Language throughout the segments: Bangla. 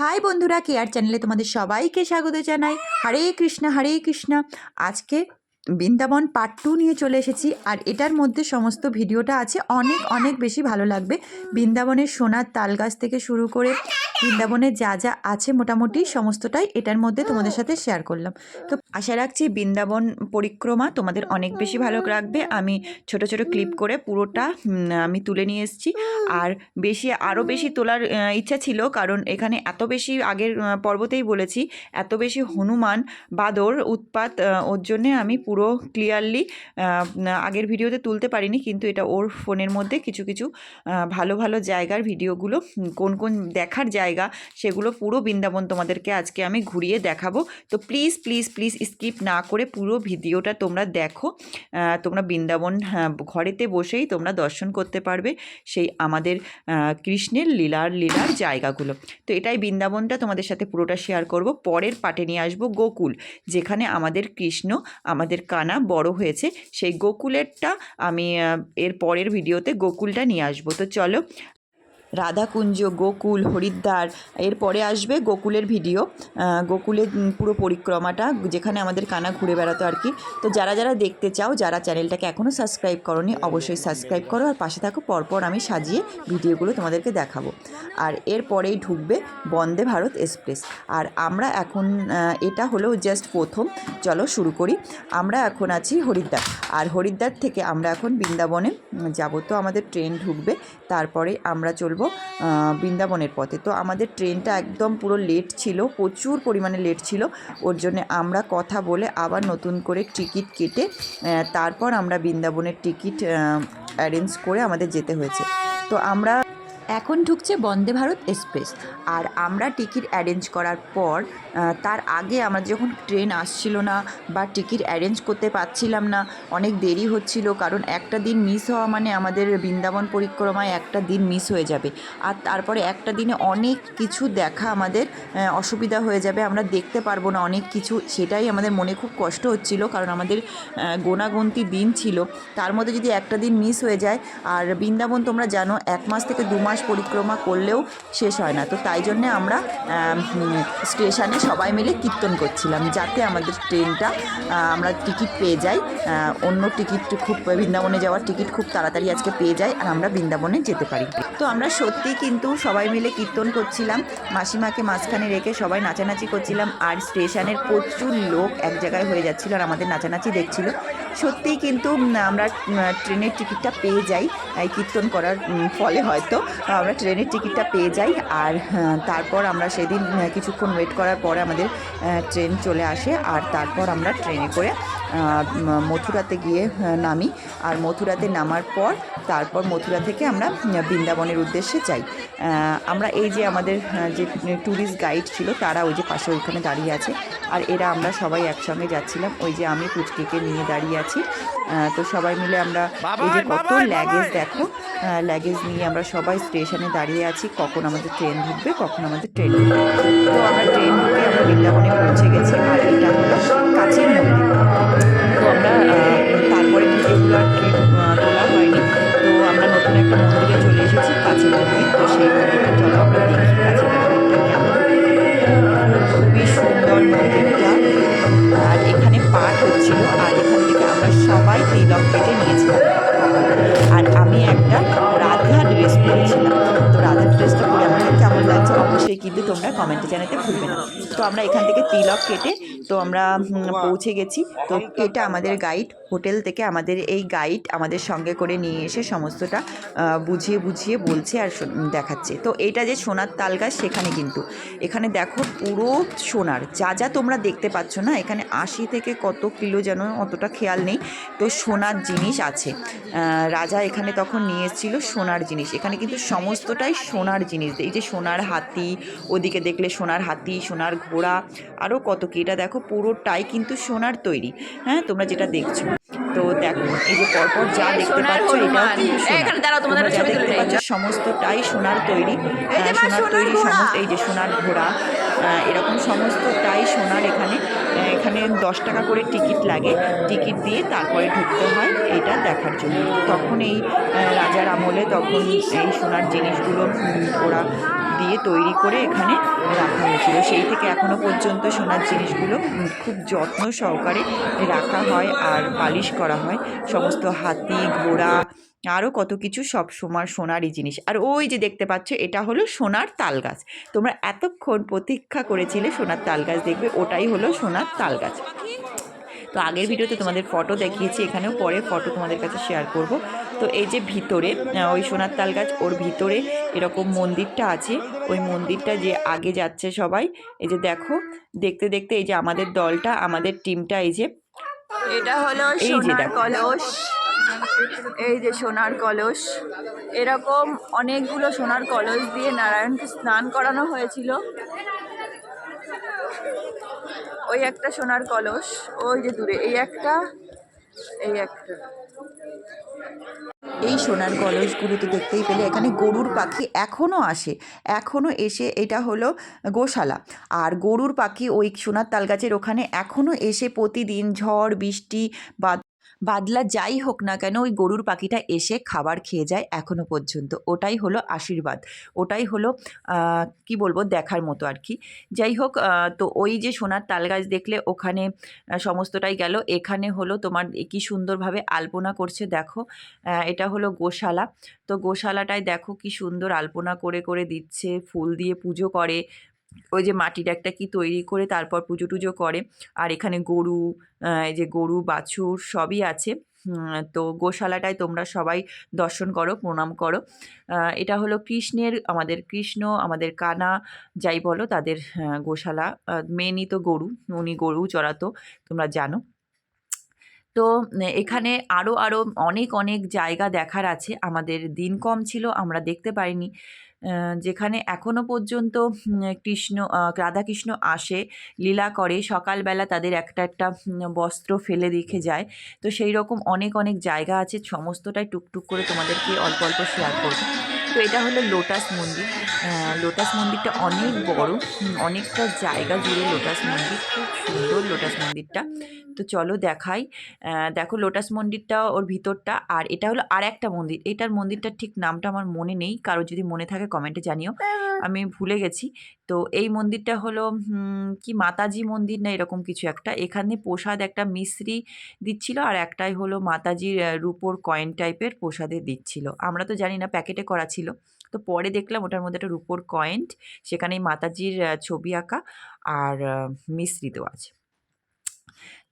হাই বন্ধুরা কেয়ার চ্যানেলে তোমাদের সবাইকে স্বাগত জানাই। হরে কৃষ্ণ হরে কৃষ্ণ। আজকে বৃন্দাবন পার্ট টু নিয়ে চলে এসেছি আর এটার মধ্যে সমস্ত ভিডিওটা আছে। অনেক অনেক বেশি ভালো লাগবে। বৃন্দাবনের সোনার তাল গাছ থেকে শুরু করে বৃন্দাবনে যা যা আছে মোটামুটি সমস্তটাই এটার মধ্যে তোমাদের সাথে শেয়ার করলাম। তো আশা রাখছি বৃন্দাবন পরিক্রমা তোমাদের অনেক বেশি ভালো লাগবে আমি ছোট ছোট ক্লিপ করে পুরোটা আমি তুলে নিয়ে এসেছি। আর বেশি আরও বেশি তোলার ইচ্ছা ছিল কারণ এখানে এত বেশি আগের পর্বতেই বলেছি, এত বেশি হনুমান, বাদর, উৎপাত ওর জন্যে আমি পুরো ক্লিয়ারলি আগের ভিডিওতে তুলতে পারিনি কিন্তু এটা ওর ফোনের মধ্যে কিছু কিছু ভালো ভালো জায়গার ভিডিওগুলো কোন কোন দেখার জায়গা সেগুলো পুরো বৃন্দাবন তোমাদেরকে আজকে আমি ঘুরিয়ে দেখাবো। তো প্লিজ প্লিজ প্লিজ স্কিপ না করে পুরো ভিডিওটা তোমরা দেখো। তোমরা বৃন্দাবন হ্যাঁ, ঘরেতে বসেই তোমরা দর্শন করতে পারবে সেই আমাদের কৃষ্ণের লীলার লীলার জায়গাগুলো। তো এটাই বৃন্দাবনটা তোমাদের সাথে পুরোটা শেয়ার করব। পরের পাটে নিয়ে আসব গোকুল যেখানে আমাদের কৃষ্ণ আমাদের কানা বড় হয়েছে। সেই গোকুলেরটা আমি এর পরের ভিডিওতে গোকুলটা নিয়ে আসব। তো চলো রাধাকুঞ্জ, গোকুল, হরিদ্বার, এরপরে আসবে গোকুলের ভিডিও। গোকুলের পুরো পরিক্রমাটা, যেখানে আমাদের কানা ঘুরে বেড়াতো আর কি। তো যারা যারা দেখতে চাও, যারা চ্যানেলটাকে এখনও সাবস্ক্রাইব করনি, অবশ্যই সাবস্ক্রাইব করো আর পাশে থাকো, পরপর আমি সাজিয়ে ভিডিওগুলো তোমাদেরকে দেখাবো। আর এরপরেই ঢুকবে বন্দে ভারত এক্সপ্রেস। আর আমরা এখন এটা হলো জাস্ট প্রথম। চলো শুরু করি। আমরা এখন আছি হরিদ্বার। আর হরিদ্বার থেকে আমরা এখন বৃন্দাবনে যাব। তো আমাদের ট্রেন ঢুকবে, তারপরে আমরা চলবো বৃন্দাবনের পথে। তো আমাদের ট্রেনটা একদম পুরো লেট ছিল, প্রচুর পরিমাণে লেট ছিল। ওর জন্যে আমরা কথা বলে আবার নতুন করে টিকিট কেটে তারপর আমরা বৃন্দাবনের টিকিট অ্যারেঞ্জ করে আমাদের যেতে হয়েছে। তো আমরা এখন ঢুকছে বন্দে ভারত এক্সপ্রেস। আর আমরা টিকিট অ্যারেঞ্জ করার পর তার আগে আমাদের যখন ট্রেন আসছিল না বা টিকিট অ্যারেঞ্জ করতে পারছিলাম না, অনেক দেরি হচ্ছিল কারণ একটা দিন মিস হওয়া মানে আমাদের বৃন্দাবন পরিক্রমায় একটা দিন মিস হয়ে যাবে। আর তারপরে একটা দিনে অনেক কিছু দেখা আমাদের অসুবিধা হয়ে যাবে, আমরা দেখতে পারব না অনেক কিছু, সেটাই আমাদের মনে খুব কষ্ট হচ্ছিল কারণ আমাদের গোনাগুনতি দিন ছিল। তার মধ্যে যদি একটা দিন মিস হয়ে যায়, আর বৃন্দাবন তোমরা জানো, এক মাস থেকে দু মাস পরিক্রমা করলেও শেষ হয় না। তো তাই জন্যে আমরা আম, স্টেশনে সবাই মিলে কীর্তন করছিলাম যাতে আমাদের ট্রেনটা আমরা টিকিট পেয়ে যাই। অন্য টিকিট খুব বৃন্দাবনে যাওয়ার টিকিট খুব তাড়াতাড়ি আজকে পেয়ে যাই আর আমরা বৃন্দাবনে যেতে পারি। তো আমরা সত্যি কিন্তু সবাই মিলে কীর্তন করছিলাম মাসিমাকে মাঝখানে রেখে সবাই নাচানাচি করছিলাম আর স্টেশনের প্রচুর লোক এক জায়গায় হয়ে যাচ্ছিল আর আমাদের নাচানাচি দেখছিল। সত্যিই কিন্তু আমরা ট্রেনের টিকিটটা পেয়ে যাই। এই কীর্তন করার ফলে হয়তো আমরা ট্রেনের টিকিটটা পেয়ে যাই। আর হ্যাঁ, তারপর আমরা সেদিন কিছুক্ষণ ওয়েট করার পরে আমাদের ট্রেন চলে আসে। আর তারপর আমরা ট্রেনে করে মথুরাতে গিয়ে নামি। আর মথুরাতে নামার পর তারপর মথুরা থেকে আমরা বৃন্দাবনের উদ্দেশ্যে যাই। আমরা এই যে আমাদের যে ট্যুরিস্ট গাইড ছিল তারা ওই যে পাশে ওইখানে দাঁড়িয়ে আছে। আর এরা আমরা সবাই একসঙ্গে যাচ্ছিলাম। ওই যে আমি পুচকিকে নিয়ে দাঁড়িয়ে আছি। তো সবাই মিলে আমরা এই যে কত ল্যাগেজ দেখো। ল্যাগেজ নিয়ে আমরা সবাই স্টেশনে দাঁড়িয়ে আছি। কখন আমাদের ট্রেন ঢুকবে কখন আমাদের ট্রেন ঢুকবে। তো আমরা ট্রেন ঢুকে আমরা বৃন্দাবনে পৌঁছে গেছি। আর এটা হলো কাছের তোমরা কমেন্টে জানাতে ভুলবে না। তো আমরা এখান থেকে তিলক কেটে তো আমরা পৌঁছে গেছি। তো এটা আমাদের গাইড হোটেল থেকে আমাদের এই গাইড আমাদের সঙ্গে করে নিয়ে এসে সমস্তটা বুঝিয়ে বুঝিয়ে বলছে আর দেখাচ্ছে। তো এটা যে সোনার তাল গাছ সেখানে কিন্তু। এখানে দেখো পুরো সোনার। যা যা তোমরা দেখতে পাচ্ছ না, এখানে আশি থেকে কত কিলো যেন অতটা খেয়াল নেই। তো সোনার জিনিস আছে। রাজা এখানে তখন নিয়ে এসেছিল সোনার জিনিস। এখানে কিন্তু সমস্তটাই সোনার জিনিস। এই যে সোনার হাতি, ওদিকে দেখলে সোনার হাতি, সোনার ঘোড়া আরও কত কি। এটা দেখো পুরোটাই কিন্তু সোনার তৈরি। হ্যাঁ তোমরা যেটা দেখছ। তো দেখো এই যে পরপর যা দেখতে পাচ্ছ এটাও কিন্তু তোমরা যা দেখতে পাচ্ছ সমস্তটাই সোনার তৈরি। আহ, সোনার তৈরি সমস্ত এই যে সোনার ঘোড়া এরকম সমস্তটাই সোনার এখানে। এখানে দশ টাকা করে টিকিট লাগে। টিকিট দিয়ে তারপরে ঢুকতে হয় এটা দেখার জন্য। তখন এই রাজার আমলে তখন এই সোনার জিনিসগুলো ওরা দিয়ে তৈরি করে এখানে রাখা হয়েছিল। সেই থেকে এখনও পর্যন্ত সোনার জিনিসগুলো খুব যত্ন সহকারে রাখা হয় আর পালিশ করা হয়। সমস্ত হাতি, ঘোড়া আরও কত কিছু সব সময় সোনারই জিনিস। আর ওই যে দেখতে পাচ্ছ, এটা হলো সোনার তাল গাছ তোমরা এতক্ষণ প্রতীক্ষা করেছিলে সোনার তাল গাছ দেখবে, ওটাই হলো সোনার তাল গাছ তো আগের ভিডিওতে তোমাদের ফটো দেখিয়েছি এখানেও পরে ফটো তোমাদের কাছে শেয়ার করব। তো এই যে ভিতরে ওই সোনার তাল গাছ ওর ভিতরে এরকম মন্দিরটা আছে। ওই মন্দিরটা যে আগে যাচ্ছে সবাই এই যে দেখো দেখতে দেখতে এই যে আমাদের দলটা আমাদের টিমটা এই যে এটা হলো সোনার কলস। এই যে সোনার কলস। এরকম অনেকগুলো সোনার কলস দিয়ে নারায়ণকে স্নান করানো হয়েছিল। ওই একটা সোনার কলস, ওই যে দূরে, এই একটা এই একটা। এই সোনার কলসগুলো তো দেখতেই পেলে এখানে গরুর পাখি এখনও আসে এখনও এসে এটা হলো গোশালা। আর গরুর পাখি ওই সোনার তালগাছের ওখানে এখনও এসে প্রতিদিন ঝড়, বৃষ্টি, বা বাদলা যাই হোক না কেন, ওই গরুর পাখিটা এসে খাবার খেয়ে যায় এখনও পর্যন্ত। ওটাই হলো আশীর্বাদ। ওটাই হলো কি বলব, দেখার মতো আর কি। যাই হোক তো ওই যে সোনার তাল গাছ দেখলে ওখানে সমস্তটাই গেল। এখানে হলো তোমার কি সুন্দরভাবে আলপনা করছে দেখো। এটা হলো গোশালা। তো গোশালাটায় দেখো কি সুন্দর আলপনা করে করে দিচ্ছে, ফুল দিয়ে পুজো করে। ওই যে মাটির একটা কি তৈরি করে তারপর পুজো টুজো করে। আর এখানে গরু এই যে গরু, বাছুর সবই আছে। তো গোশালাটায় তোমরা সবাই দর্শন করো, প্রণাম করো। এটা হলো কৃষ্ণের, আমাদের কৃষ্ণ, আমাদের কানা, যাই বলো তাদের গোশালা। মেনই তো গরু, উনি গরু চড়াতো, তোমরা জানো। তো এখানে আরও আরও অনেক অনেক জায়গা দেখার আছে। আমাদের দিন কম ছিল, আমরা দেখতে পাইনি। যেখানে এখনও পর্যন্ত কৃষ্ণ রাধাকৃষ্ণ আসে, লীলা করে, সকালবেলা তাদের একটা একটা বস্ত্র ফেলে রেখে যায়। তো সেই রকম অনেক অনেক জায়গা আছে, সমস্তটাই টুকটুক করে তোমাদেরকে অল্প অল্প শেয়ার করব। তো এটা হলো লোটাস মন্দির। লোটাস মন্দিরটা অনেক বড় অনেকটা জায়গা জুড়ে লোটাস মন্দির, খুব সুন্দর লোটাস মন্দিরটা। তো চলো দেখাই। দেখো লোটাস মন্দিরটা ওর ভিতরটা, আর এটা হলো আর একটা মন্দির। এটার মন্দিরটার ঠিক নামটা আমার মনে নেই, কারও যদি মনে থাকে কমেন্টে জানিও। আমি ভুলে গেছি। তো এই মন্দিরটা হলো কি মাতাজি মন্দির না এরকম কিছু একটা। এখানে প্রসাদ একটা মিশ্রি দিচ্ছিল, আর একটাই হলো মাতাজির রূপোর কয়েন টাইপের প্রসাদে দিচ্ছিল। আমরা তো জানি না, প্যাকেটে করা ছিল তো পরে দেখলাম ওটার মধ্যে একটা রূপোর কয়েন্ট সেখানে মাতাজির ছবি আঁকা আর মিশ্রি দেওয়া আছে।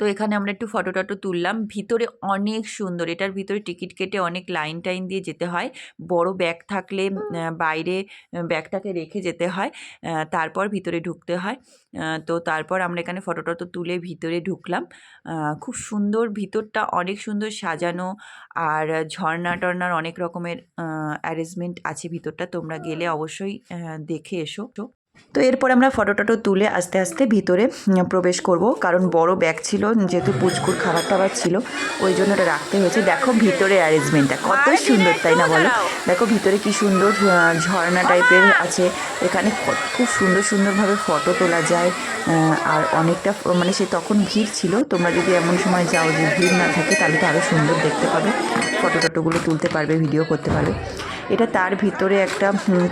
তো এখানে আমরা একটু ফটো টটো তুললাম। ভিতরে অনেক সুন্দর। এটার ভিতরে টিকিট কেটে অনেক লাইন টাইন দিয়ে যেতে হয়। বড় ব্যাগ থাকলে বাইরে ব্যাগটাকে রেখে যেতে হয়। তারপর ভিতরে ঢুকতে হয়। তো তারপর আমরা এখানে ফটো টটো তুলে ভিতরে ঢুকলাম। খুব সুন্দর। ভিতরটা অনেক সুন্দর সাজানো। আর ঝর্ণা টর্নার অনেক রকমের অ্যারেঞ্জমেন্ট আছে ভিতরটা। তোমরা গেলে অবশ্যই দেখে এসো। তো এরপর আমরা ফটো টটো তুলে আস্তে আস্তে ভিতরে প্রবেশ করব। কারণ বড় ব্যাগ ছিল যেহেতু পুচকুর খাবার টাবার ছিল ওই জন্য ওটা রাখতে হয়েছে। দেখো ভিতরে অ্যারেঞ্জমেন্টটা কত সুন্দর তাই না বলো? দেখো ভিতরে কি সুন্দর ঝর্ণা টাইপের আছে। এখানে খুব সুন্দর সুন্দরভাবে ফটো তোলা যায় আর অনেকটা মানে সে তখন ভিড় ছিল। তোমরা যদি এমন সময় যাও যে ভিড় না থাকে তাহলে তো আরও সুন্দর দেখতে পাবে। ফটো টটোগুলো তুলতে পারবে ভিডিও করতে পারবে। এটা তার ভিতরে একটা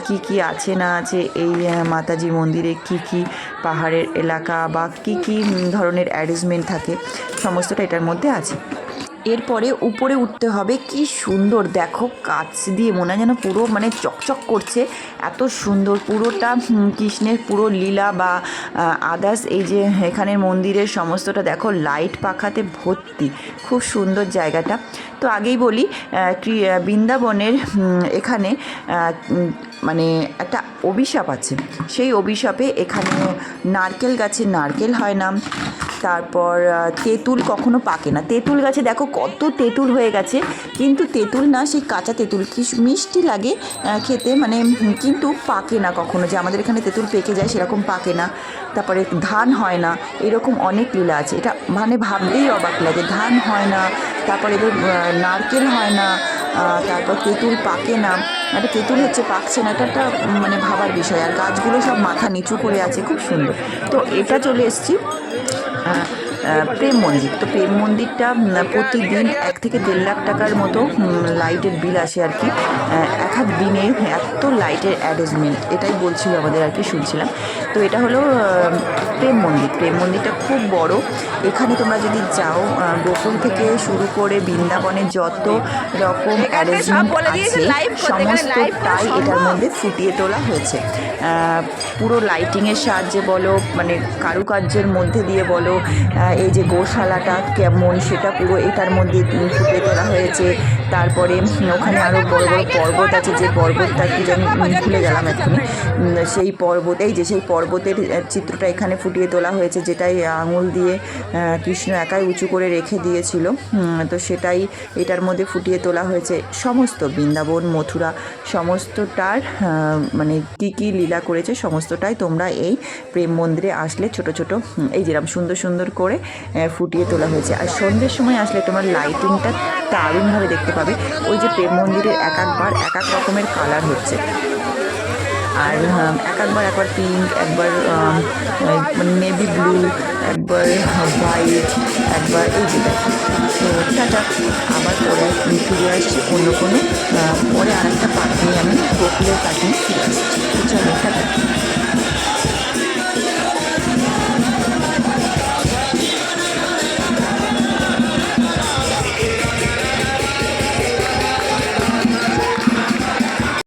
কি কি আছে না আছে, এই মাতাজি মন্দিরে কি কি পাহাড়ের এলাকা বা কি কি ধরনের অ্যারেঞ্জমেন্ট থাকে, সমস্তটা এটার মধ্যে আছে। এরপরে উপরে উঠতে হবে। কি সুন্দর, দেখো কাছ দিয়ে মনে যেন পুরো মানে চকচক করছে। এত সুন্দর পুরোটা কৃষ্ণের পুরো লীলা বা আদার্স এই যে এখানের মন্দিরের সমস্তটা দেখো লাইট পাখাতে ভর্তি। খুব সুন্দর জায়গাটা। তো আগেই বলি বৃন্দাবনের এখানে মানে একটা অভিশাপ আছে। সেই অভিশাপে এখানে নারকেল গাছে নারকেল হয় না। তারপর তেঁতুল কখনো পাকে না। তেঁতুল গাছে দেখো কত তেঁতুল হয়ে গেছে, কিন্তু তেঁতুল না, সেই কাঁচা তেঁতুল কি মিষ্টি লাগে খেতে মানে কিন্তু পাকে না কখনো। যে আমাদের এখানে তেঁতুল পেকে যায় সেরকম পাকে না। তারপরে ধান হয় না, এরকম অনেক লীলা আছে। এটা মানে ভাবতেই অবাক লাগে, ধান হয় না, তারপরে এদের নারকেল হয় না তারপর তেঁতুল পাকে না। একটা তেঁতুল হচ্ছে, পাকছে না, এটা একটা মানে ভাবার বিষয়। আর গাছগুলো সব মাথা নিচু করে আছে, খুব সুন্দর। তো এটা চলে এসছি। প্রেম মন্দির। তো প্রেম মন্দিরটা প্রতিদিন এক থেকে দেড় লাখ টাকার মতো লাইটের বিল আসে আর কি। এক এক দিনে এত লাইটের অ্যারেঞ্জমেন্ট, এটাই বলছিল আমাদের আর কি, শুনছিলাম। তো এটা হলো প্রেম মন্দির। প্রেম মন্দিরটা খুব বড়। এখানে তোমরা যদি যাও গোকুল থেকে শুরু করে বৃন্দাবনের যত রকম এখানে অ্যারেঞ্জমেন্ট আছে এখানে সমস্তটাই এটার মধ্যে ফুটিয়ে তোলা হয়েছে। পুরো লাইটিংয়ের সাহায্যে বলো মানে কারুকার্যের মধ্যে দিয়ে বলো এই যে গোশালাটা কেমন সেটা পুরো এটার মধ্যে ফুটিয়ে তোলা হয়েছে। তারপরে ওখানে আরও বড় বড় পর্বত আছে যে পর্বতটা কি জানি উম, ভুলে গেলাম এক্ষুনি। সেই পর্বত এই যে সেই পর্বতের চিত্রটা এখানে ফুটিয়ে তোলা হয়েছে, যেটাই আঙুল দিয়ে কৃষ্ণ একাই উঁচু করে রেখে দিয়েছিল। তো সেটাই এটার মধ্যে ফুটিয়ে তোলা হয়েছে। সমস্ত বৃন্দাবন, মথুরা, সমস্তটার মানে কী কী লীলা করেছে, সমস্তটাই তোমরা এই প্রেম মন্দিরে আসলে ছোট ছোট এই যেরকম সুন্দর সুন্দর করে ফুটিয়ে তোলা হয়েছে। আর সন্ধ্যের সময় আসলে তোমার লাইটিংটা দারুণভাবে দেখতে পাবে। ওই যে প্রেম মন্দিরের এক একবার এক এক রকমের কালার হচ্ছে। আর এক একবার একবার পিঙ্ক একবার নেভি ব্লু একবার হোয়াইট একবার এই যে তো টাটা, আবার পরে ফিরে আসছি অন্য কোনো পরে আরেকটা পাখি আমি গোকুলের পাখি ফিরে আসছি।